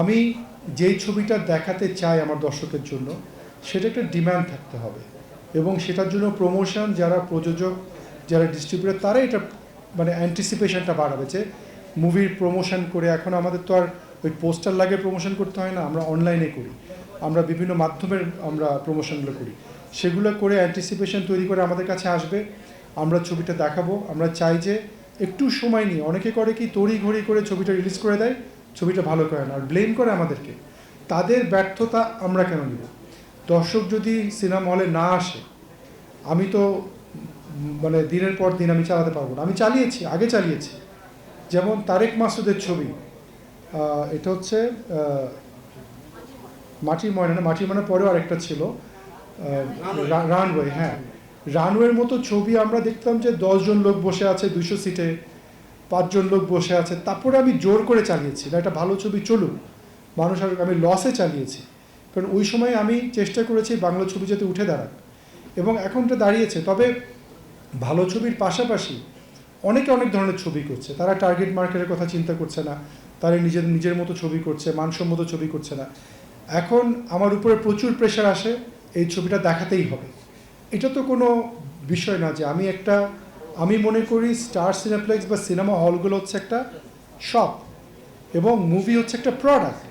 আমি যেই ছবিটা দেখাতে চাই আমার দর্শকের জন্য, সেটা একটা ডিমান্ড থাকতে হবে। এবং সেটার জন্য প্রমোশন যারা প্রযোজক, যারা ডিস্ট্রিবিউটার তারা এটা মানে অ্যান্টিসিপেশনটা বাড়াবেছে মুভির প্রমোশন করে এখন আমাদের তো আর ওই পোস্টার লাগে প্রমোশন করতে হয় না, আমরা অনলাইনে করি। আমরা বিভিন্ন মাধ্যমের আমরা প্রমোশনগুলো করি। সেগুলো করে অ্যান্টিসিপেশন তৈরি করে আমাদের কাছে আসবে। আমরা ছবিটা দেখাবো। আমরা চাই যে একটু সময় নিয়ে, অনেকে করে কি তড়ি ঘড়ি করে ছবিটা রিলিজ করে দেয় ছবিটা ভালো করে না আর ব্লেম করে আমাদেরকে। তাদের ব্যর্থতা আমরা কেন নিব? দর্শক যদি সিনেমা হলে না আসে আমি তো মানে দিনের পর দিন আমি চালাতে পারব না। আমি চালিয়েছি আগে চালিয়েছি। যেমন তারেক মাসুদের ছবি এটা হচ্ছে মাটির ময়না না মাটির ময়না পরেও আরেকটা ছিল রানওয়ে হ্যাঁ। রানওয়ের মতো ছবি আমরা দেখতাম যে দশজন লোক বসে আছে দুশো সিটে পাঁচজন লোক বসে আছে, তারপরে আমি জোর করে চালিয়েছি, না একটা ভালো ছবি চলুক, মানুষ আর আমি লসে চালিয়েছি। কারণ ওই সময় আমি চেষ্টা করেছি বাংলা ছবি যাতে উঠে দাঁড়াক। এবং এখনটা দাঁড়িয়েছে, তবে ভালো ছবির পাশাপাশি অনেকে অনেক ধরনের ছবি করছে, তারা টার্গেট মার্কেটের কথা চিন্তা করছে না, তারা নিজের নিজের মতো ছবি করছে, মানসম্মত ছবি করছে না। এখন আমার উপরে প্রচুর প্রেশার আসে, এই ছবিটা দেখাতেই হবে। এটা তো কোনো বিষয় না যে আমি একটা আমি মনে করি স্টার সিনেপ্লেক্স বা সিনেমা হলগুলো হচ্ছে একটা শপ এবং মুভি হচ্ছে একটা প্রোডাক্ট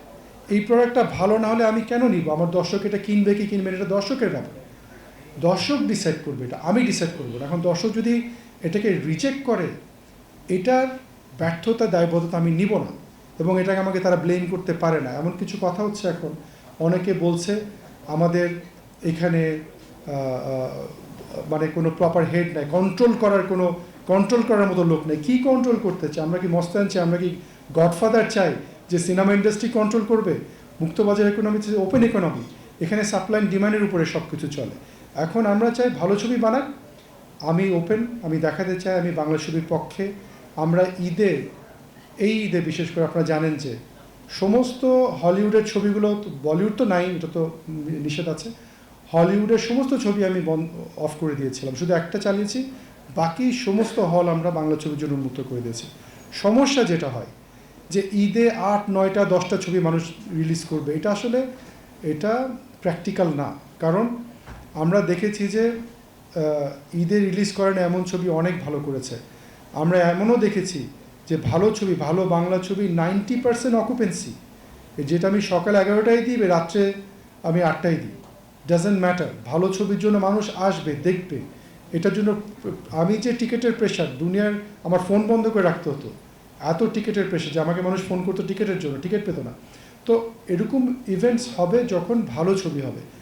এই প্রোডাক্টটা ভালো না হলে আমি কেন নিব? আমার দর্শক এটা কিনবে কি কিনবে এটা দর্শকের ব্যাপার। দর্শক ডিসাইড করবে এটা, আমি ডিসাইড করব না। এখন দর্শক যদি এটাকে রিজেক্ট করে, এটার ব্যর্থতা, দায়বদ্ধতা আমি নিব না এবং এটাকে আমাকে তারা ব্লেম করতে পারে না। এমন কিছু কথা হচ্ছে এখন। অনেকে বলছে আমাদের এখানে মানে কোনো প্রপার হেড নাই কন্ট্রোল করার কোনো কন্ট্রোল করার মতো লোক নেই। কী কন্ট্রোল করতে চাই আমরা কি মস্তান চাই? আমরা কি গডফাদার চাই যে সিনেমা ইন্ডাস্ট্রি কন্ট্রোল করবে? মুক্তবাজার ইকোনমি ওপেন ইকোনমি এখানে সাপ্লাই ডিমান্ডের উপরে সব কিছু চলে। এখন আমরা চাই ভালো ছবি বানাক। আমি ওপেন আমি দেখাতে চাই, আমি বাংলা ছবির পক্ষে। আমরা ঈদে, এই ঈদে বিশেষ করে আপনারা জানেন যে সমস্ত হলিউডের ছবিগুলো বলিউড তো নাই, এটা তো নিষেধ আছে। হলিউডের সমস্ত ছবি আমি অফ করে দিয়েছিলাম। শুধু একটা চালিয়েছি, বাকি সমস্ত হল আমরা বাংলা ছবির জন্য উন্মুক্ত করে দিয়েছি। সমস্যা যেটা হয়, যে ঈদে আট, নয়টা, দশটা ছবি মানুষ রিলিজ করবে, এটা আসলে, এটা প্র্যাকটিক্যাল না। কারণ আমরা দেখেছি যে ঈদে রিলিজ করেন এমন ছবি অনেক ভালো করেছে। আমরা এমনও দেখেছি যে ভালো ছবি, ভালো বাংলা ছবি নাইনটি পার্সেন্ট অকুপেন্সি যেটা আমি সকাল এগারোটায় দিই, রাত্রে আমি আটটায় দিই। ডাজেন্ট ম্যাটার ভালো ছবির জন্য মানুষ আসবে, দেখবে। এটার জন্য আমি যে টিকিটের প্রেশার দুনিয়ার আমার ফোন বন্ধ করে রাখতে হতো। এত টিকিটের প্রেশার যে আমাকে মানুষ ফোন করতো টিকিটের জন্য, টিকিট পেতো না। তো এরকম ইভেন্টস হবে যখন ভালো ছবি হবে।